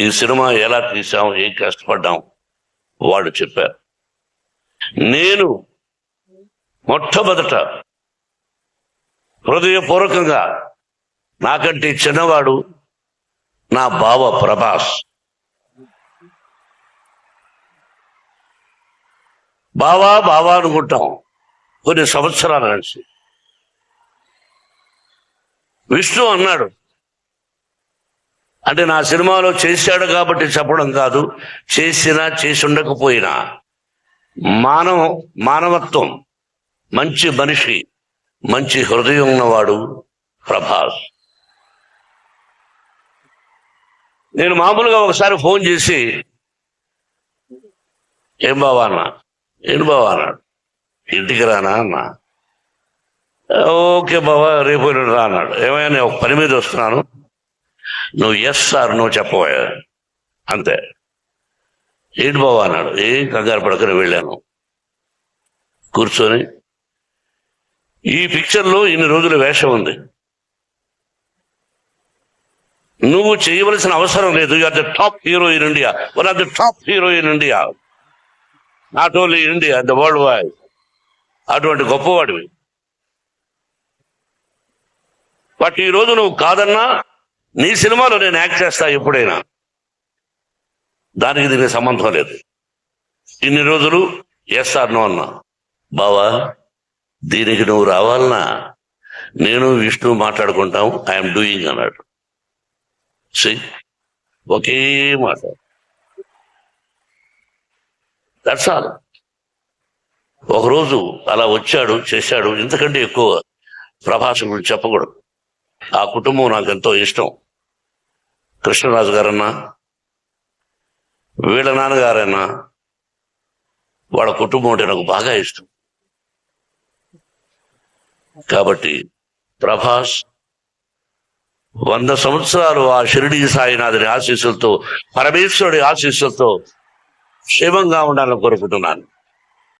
ఈ సినిమా ఎలా తీసాం ఏం కష్టపడ్డాం వాళ్ళు చెప్పారు. నేను మొట్టమొదట హృదయపూర్వకంగా నాకంటే చిన్నవాడు నా బావ ప్రభాస్. బావా బావా అనుకుంటాం కొన్ని సంవత్సరాల నుంచి. విష్ణు అన్నాడు అంటే నా సినిమాలో చేశాడు కాబట్టి చెప్పడం కాదు. చేసినా చేసి ఉండకపోయినా మానవ మానవత్వం మంచి మనిషి మంచి హృదయం ఉన్నవాడు ప్రభాస్. నేను మామూలుగా ఒకసారి ఫోన్ చేసి ఏం బావా అన్న? ఏం బావా అన్నాడు ఇంటికి రానా అన్నా? ఓకే బావా రేపు రానాడు రా అన్నాడు. ఏమైనా నేను ఒక పని మీద వస్తున్నాను. నువ్వు ఎస్ సార్ నువ్వు చెప్పబోయా. అంతే. ఏంటి బావా అన్నాడు. ఏం కంగారు పడకని వెళ్ళాను. కూర్చొని ఈ పిక్చర్లో ఇన్ని రోజుల వేషం ఉంది. నువ్వు చేయవలసిన అవసరం లేదు. You are the top hero in India one of the top hero in India not only India the world wide అటువంటి గొప్పవాడివి. బట్ ఈ రోజు నువ్వు కాదన్నా నీ సినిమాలో నేను యాక్ట్ చేస్తా ఎప్పుడైనా దానికి దీనికి సంబంధం లేదు. ఇన్ని రోజులు ఎస్ఆర్ నో అన్నా బావా దీనికి నువ్వు రావాలన్నా నేను విష్ణు మాట్లాడుకుంటాం ఐఎమ్ డూయింగ్ అన్నాడు. సి ఒకే మాట. దట్స్ ఆల్ ఒకరోజు అలా వచ్చాడు చేశాడు ఇంతకంటే ఎక్కువ ప్రభాసం గురించి చెప్పకూడదు. ఆ కుటుంబం నాకు ఎంతో ఇష్టం. కృష్ణరాజు గారన్నా వీళ్ళ నాన్నగారైనా వాళ్ళ కుటుంబం అంటే నాకు బాగా ఇష్టం. కాబట్టి ప్రభాస్ వంద సంవత్సరాలు ఆ షిరిడి సాయినాథుని ఆశీస్సులతో పరమేశ్వరుడి ఆశీస్సులతో క్షేమంగా ఉండాలని కోరుకుంటున్నాను.